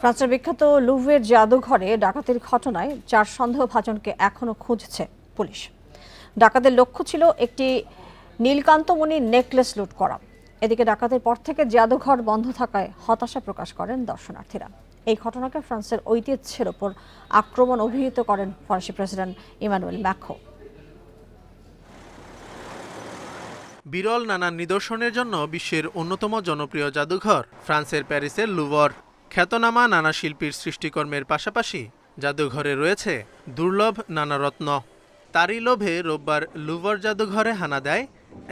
ফ্রান্সের বিখ্যাত লুভের জাদুঘরে ডাকাতির ঘটনায় চার সন্দেহভাজনকে এখনও খুঁজছে পুলিশ। ডাকাতের লক্ষ্য ছিল একটি নীলকান্তমণি নেকলেস লুট করা। এদিকে ডাকাতের পর থেকে জাদুঘর বন্ধ থাকায় হতাশা প্রকাশ করেন দর্শনার্থীরা। এই ঘটনাকে ফ্রান্সের ঐতিহ্যের ওপর আক্রমণ অভিহিত করেন ফরাসি প্রেসিডেন্ট ইমানুয়েল ম্যাক্রো। বিরল নানা নিদর্শনের জন্য বিশ্বের অন্যতম জনপ্রিয় জাদুঘর ফ্রান্সের প্যারিসের লুভর। খ্যাতনামা নানা শিল্পীর সৃষ্টিকর্মের পাশাপাশি জাদুঘরে রয়েছে দুর্লভ নানা রত্ন। তারই লোভে রোববার লুভর জাদুঘরে হানা দেয়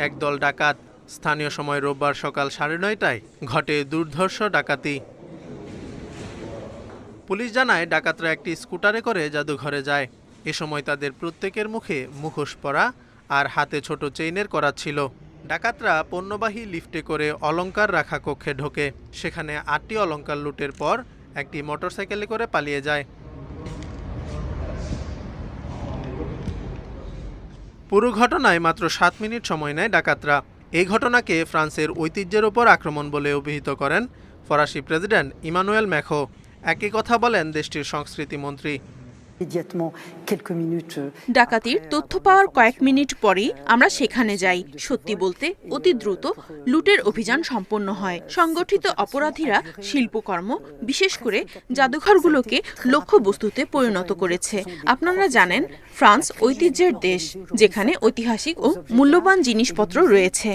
একদল ডাকাত। স্থানীয় সময় রোববার সকাল সাড়ে নয়টায় ঘটে দুর্ধর্ষ ডাকাতি। পুলিশ জানায়, ডাকাতরা একটি স্কুটারে করে জাদুঘরে যায়। এ সময় তাদের প্রত্যেকের মুখে মুখোশ পরা আর হাতে ছোট চেইনের করা ছিল। ডাকাতরা পণ্যবাহী লিফটে করে অলংকার রাখা কক্ষে ঢোকে। সেখানে আটটি অলংকার লুটের পর একটি মোটরসাইকেলে করে পালিয়ে যায়। পুরো ঘটনায় মাত্র সাত মিনিট সময় নেয় ডাকাতরা। এই ঘটনাকে ফ্রান্সের ঐতিহ্যের ওপর আক্রমণ বলে অভিহিত করেন ফরাসি প্রেসিডেন্ট ইমানুয়েল ম্যাখো। একই কথা বলেন দেশটির সংস্কৃতি মন্ত্রী। Euh, ডাকাতির তথ্য পাওয়ার কয়েক মিনিট পরেই আমরা সেখানে যাই। সত্যি বলতে অতি দ্রুত লুটের অভিযান সম্পন্ন হয়। সংগঠিত অপরাধীরা শিল্পকর্ম বিশেষ করে জাদুঘরগুলোকে লক্ষ্যবস্তুতে পরিণত করেছে। আপনারা জানেন ফ্রান্স ঐতিহ্যের দেশ যেখানে ঐতিহাসিক ও মূল্যবান জিনিসপত্র রয়েছে.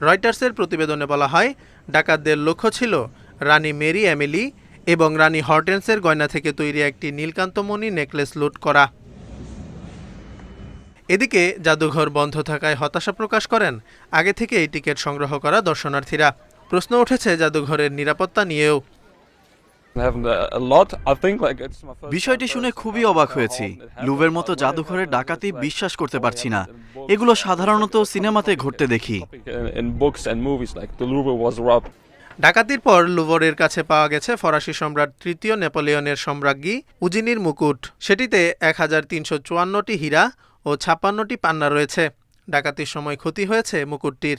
রয়টার্সের প্রতিবেদনে বলা হয় ডাকাতদের লক্ষ্য ছিল রানী মেরি এমিলি এবং রানী হর্টেন্সের গয়না থেকে তৈরি একটি নীলকান্তমণি নেকলেস লুট করা। এদিকে জাদুঘর বন্ধ থাকায় হতাশা প্রকাশ করেন। আগে থেকে এই টিকিট সংগ্রহ করা দর্শনার্থীরা। প্রশ্ন উঠেছে জাদুঘরের নিরাপত্তা নিয়েও। বিষয়টি শুনে খুবই অবাক হয়েছি। লুভের মতো জাদুঘরে ডাকাতি বিশ্বাস করতে পারছি না। এগুলো সাধারণত সিনেমাতে ঘটতে দেখি। ডাকাতির পর লুভরের কাছে পাওয়া গেছে ফরাসি সম্রাট তৃতীয় নেপোলিয়নের সম্রাজ্ঞী উজিনির মুকুট। সেটিতে এক হাজার তিনশো চুয়ান্নটি হীরা ও ছাপ্পান্নটি পান্না রয়েছে। ডাকাতির সময় ক্ষতি হয়েছে মুকুটটির।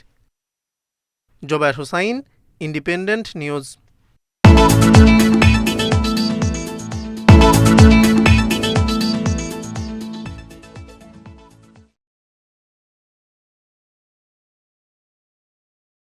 Zubayer Hussain, Independent News.